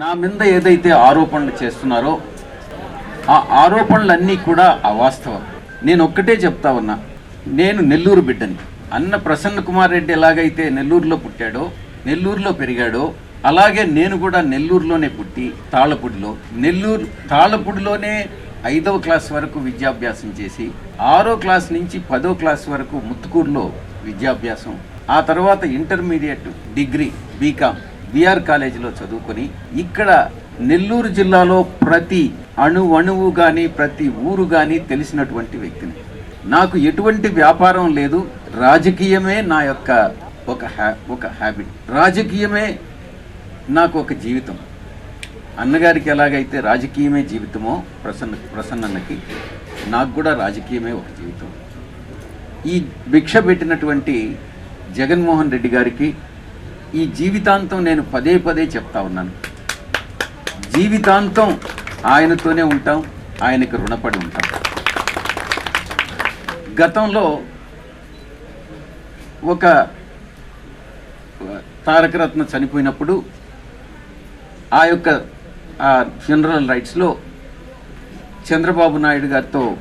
నా మీద ఏదైతే ఆరోపణలు చేస్తున్నారో ఆ ఆరోపణలన్నీ కూడా అవాస్తవం. నేను ఒక్కటే చెప్తా ఉన్నా నేను నెల్లూరు బిడ్డని. అన్న ప్రసన్న కుమార్ రెడ్డి ఎలాగైతే నెల్లూరులో పుట్టాడో నెల్లూరులో పెరిగాడో అలాగే నేను కూడా నెల్లూరులోనే పుట్టి తాళపూడిలో నెల్లూరు తాళపూడిలోనే ఐదవ క్లాస్ వరకు విద్యాభ్యాసం చేసి ఆరో క్లాస్ నుంచి పదో క్లాస్ వరకు ముత్తుకూరులో విద్యాభ్యాసం ఆ తర్వాత ఇంటర్మీడియట్ డిగ్రీ బీకామ్ బీఆర్ కాలేజీలో చదువుకొని ఇక్కడ నెల్లూరు జిల్లాలో ప్రతి అణు అణువు కానీ ప్రతి ఊరు కానీ తెలిసినటువంటి వ్యక్తిని. నాకు ఎటువంటి వ్యాపారం లేదు. రాజకీయమే నా యొక్క ఒక హ్యా ఒక హ్యాబిట్ రాజకీయమే నాకు ఒక జీవితం. అన్నగారికి ఎలాగైతే రాజకీయమే జీవితమో ప్రసన్న ప్రసన్నన్నకి నాకు కూడా రాజకీయమే ఒక జీవితం. ఈ భిక్ష పెట్టినటువంటి జగన్మోహన్ రెడ్డి గారికి ఈ జీవితాంతం నేను పదే పదే చెప్తా ఉన్నాను. జీవితాంతం ఆయనతోనే ఉంటాం ఆయనకి రుణపడి ఉంటాం. గతంలో ఒక తారకరత్న చనిపోయినప్పుడు ఆ యొక్క ఫ్యూనరల్ రైట్స్లో చంద్రబాబు నాయుడు గారితో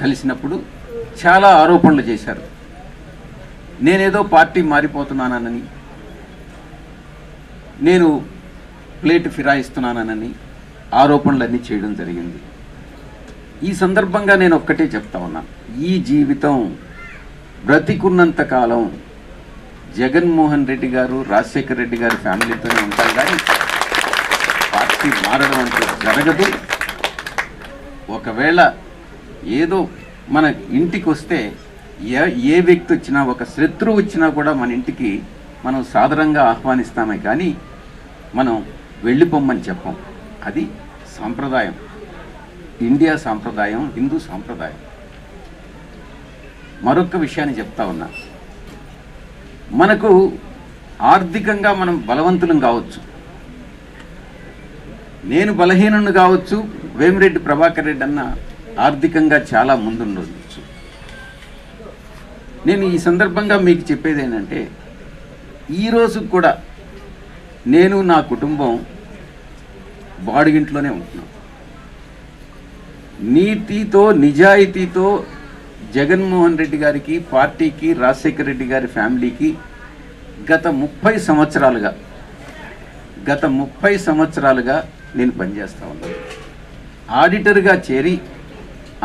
కలిసినప్పుడు చాలా ఆరోపణలు చేశారు. నేనేదో పార్టీ మారిపోతున్నానని నేను ప్లేట్ ఫిరాయిస్తున్నానని ఆరోపణలన్నీ చేయడం జరిగింది. ఈ సందర్భంగా నేను ఒక్కటే చెప్తా ఉన్నా. ఈ జీవితం బ్రతికున్నంత కాలం జగన్మోహన్ రెడ్డి గారు రాజశేఖర్ రెడ్డి గారి ఫ్యామిలీతోనే ఉంటారు కానీ పార్టీ మారడం అంటే జరగదు. ఒకవేళ ఏదో మన ఇంటికి వస్తే ఏ ఏ వ్యక్తి వచ్చినా ఒక శత్రువు వచ్చినా కూడా మన ఇంటికి మనం సాధారణంగా ఆహ్వానిస్తామే కానీ మనం వెళ్ళిపోమ్మని చెప్పం. అది సాంప్రదాయం. ఇండియా సాంప్రదాయం హిందూ సాంప్రదాయం. మరొక విషయాన్ని చెప్తా ఉన్నా. మనకు ఆర్థికంగా మనం బలవంతులం కావచ్చు. నేను బలహీనుని కావచ్చు వేమిరెడ్డి ప్రభాకర్ రెడ్డి అన్న ఆర్థికంగా చాలా ముందుండదు నేను ఈ సందర్భంగా మీకు చెప్పేది ఏంటంటే ఈరోజు కూడా నేను నా కుటుంబం బాడిగింట్లోనే ఉంటున్నాం. నీతితో నిజాయితీతో జగన్మోహన్ రెడ్డి గారికి పార్టీకి రాజశేఖర రెడ్డి గారి ఫ్యామిలీకి గత ముప్పై సంవత్సరాలుగా గత ముప్పై సంవత్సరాలుగా నేను పనిచేస్తూ ఉన్నాను. ఆడిటర్గా చేరి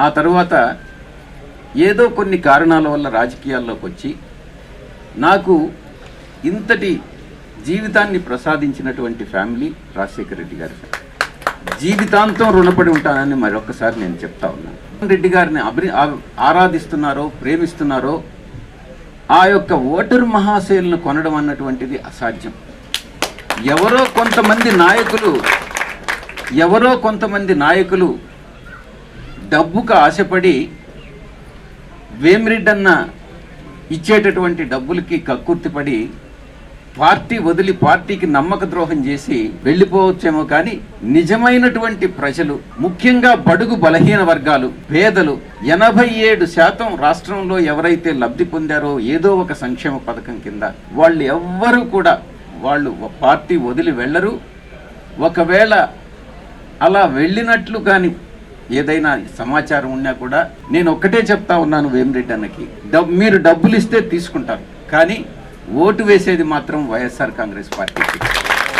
ఆ తర్వాత ఏదో కొన్ని కారణాల వల్ల రాజకీయాల్లోకి వచ్చి నాకు ఇంతటి జీవితాన్ని ప్రసాదించినటువంటి ఫ్యామిలీ రాజశేఖర రెడ్డి గారి జీవితాంతం రుణపడి ఉంటానని మరొకసారి నేను చెప్తా ఉన్నాను. రెడ్డి గారిని అభి ఆరాధిస్తున్నారో ప్రేమిస్తున్నారో ఆ యొక్క ఓటరు మహాశైలను కొనడం అన్నటువంటిది అసాధ్యం. ఎవరో కొంతమంది నాయకులు ఎవరో కొంతమంది నాయకులు డబ్బుకు ఆశపడి వేమిరెడ్డన్న ఇచ్చేటటువంటి డబ్బులకి కక్కుర్తిపడి పార్టీ వదిలి పార్టీకి నమ్మక ద్రోహం చేసి వెళ్ళిపోవచ్చేమో కానీ నిజమైనటువంటి ప్రజలు ముఖ్యంగా బడుగు బలహీన వర్గాలు పేదలు ఎనభై ఏడు శాతం రాష్ట్రంలో ఎవరైతే లబ్ధి పొందారో ఏదో ఒక సంక్షేమ పథకం కింద వాళ్ళు ఎవ్వరూ కూడా వాళ్ళు పార్టీ వదిలి వెళ్ళరు. ఒకవేళ అలా వెళ్ళినట్లు కానీ ఏదైనా సమాచారం ఉన్నా కూడా నేను ఒక్కటే చెప్తా ఉన్నాను వేమిరెడ్డి అన్నకి. డబ్ మీరు డబ్బులు ఇస్తే తీసుకుంటారు. కానీ ఓటు వేసేది మాత్రం వైఎస్ఆర్ కాంగ్రెస్ పార్టీకి.